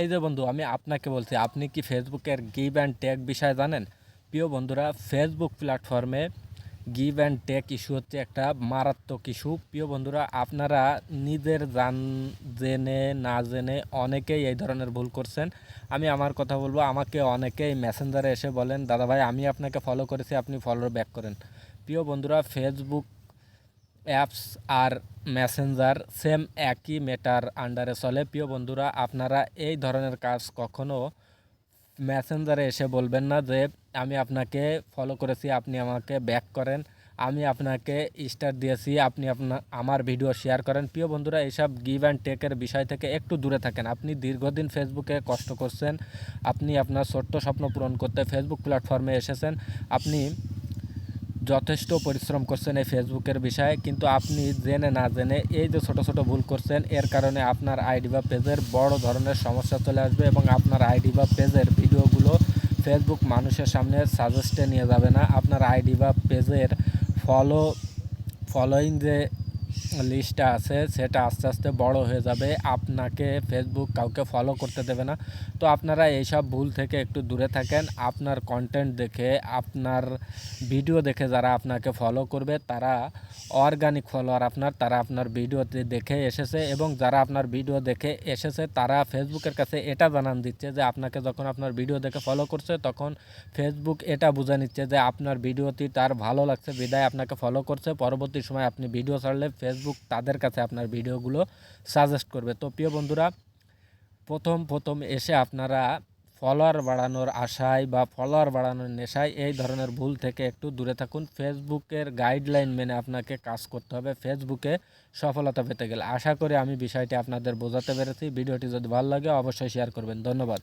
এই যে বন্ধু, আমি আপনাকে বলছি, আপনি কি ফেসবুকের গিভ অ্যান্ড টেক বিষয়ে জানেন? প্রিয় বন্ধুরা ফেসবুক প্ল্যাটফর্মে গিভ অ্যান্ড টেক ইস্যু হচ্ছে একটা মারাত্মক ইস্যু প্রিয় বন্ধুরা, আপনারা নিজের জান, জেনে, না জেনে অনেকেই এই ধরনের ভুল করছেন। আমি আমার কথা বলব, আমাকে অনেকেই মেসেঞ্জারে এসে বলেন, দাদা ভাই, আমি আপনাকে ফলো করেছি, আপনি ফলো ব্যাক করেন। প্রিয় বন্ধুরা ফেসবুক অ্যাপস আর মেসেঞ্জার সেম একই মেটার আন্ডারে চলে। প্রিয় বন্ধুরা, আপনারা এই ধরনের কাজ কখনো মেসেঞ্জারে এসে বলবেন না যে, আমি আপনাকে ফলো করেছি, আপনি আমাকে ব্যাক করেন। আমি আপনাকে স্টার দিয়েছি, আপনি আপনার আমার ভিডিও শেয়ার করেন। প্রিয় বন্ধুরা, এইসব গিভ অ্যান্ড টেকের বিষয় থেকে একটু দূরে থাকেন। আপনি দীর্ঘদিন ফেসবুকে কষ্ট করছেন, আপনি আপনার ছোট্ট স্বপ্ন পূরণ করতে ফেসবুক প্ল্যাটফর্মে এসেছেন, আপনি যথেষ্ট পরিশ্রম করছেন এই ফেসবুকের বিষয়ে, কিন্তু আপনি জেনে না জেনে এই যে ছোট ছোট ভুল করছেন, এর কারণে আপনার আইডি বা পেজের বড় ধরনের সমস্যা চলে আসবে এবং আপনার আইডি বা পেজের ভিডিওগুলো ফেসবুক মানুষের সামনে সাজেস্টে নিয়ে যাবে না। আপনার আইডি বা পেজের ফলো ফলোয়িং যে লিস্টটা আছে, সেটা আস্তে আস্তে বড় হয়ে যাবে। আপনাকে ফেসবুক কাউকে ফলো করতে দেবে না। তো আপনারা এইসব ভুল থেকে একটু দূরে থাকেন। আপনার কন্টেন্ট দেখে, আপনার ভিডিও দেখে যারা আপনাকে ফলো করবে, তারা অর্গানিক ফলোয়ার আপনার, তারা আপনার ভিডিওতে দেখে এসেছে এবং যারা আপনার ভিডিও দেখে এসেছে, তারা ফেসবুকের কাছে এটা জানান দিচ্ছে যে, আপনাকে যখন আপনার ভিডিও দেখে ফলো করছে, তখন ফেসবুক এটা বুঝে নিচ্ছে যে, আপনার ভিডিওটি তার ভালো লাগছে, বিদায় আপনাকে ফলো করছে। পরবর্তী সময় আপনি ভিডিও ছাড়লে ফেসবুক তাদের কাছে আপনার ভিডিওগুলো সাজেস্ট করবে। তো প্রিয় বন্ধুরা, প্রথম প্রথম এসে আপনারা ফলোয়ার বাড়ানোর আশায় বা ফলোয়ার বাড়ানোর নেশায় এই ধরনের ভুল থেকে একটু দূরে থাকুন। ফেসবুকের গাইডলাইন মেনে আপনাকে কাজ করতে হবে। ফেসবুকে সফলতা পেতে গেলে আশা করি আমি বিষয়টি আপনাদের বোঝাতে পেরেছি। ভিডিওটি যদি ভালো লাগে অবশ্যই শেয়ার করবেন। ধন্যবাদ।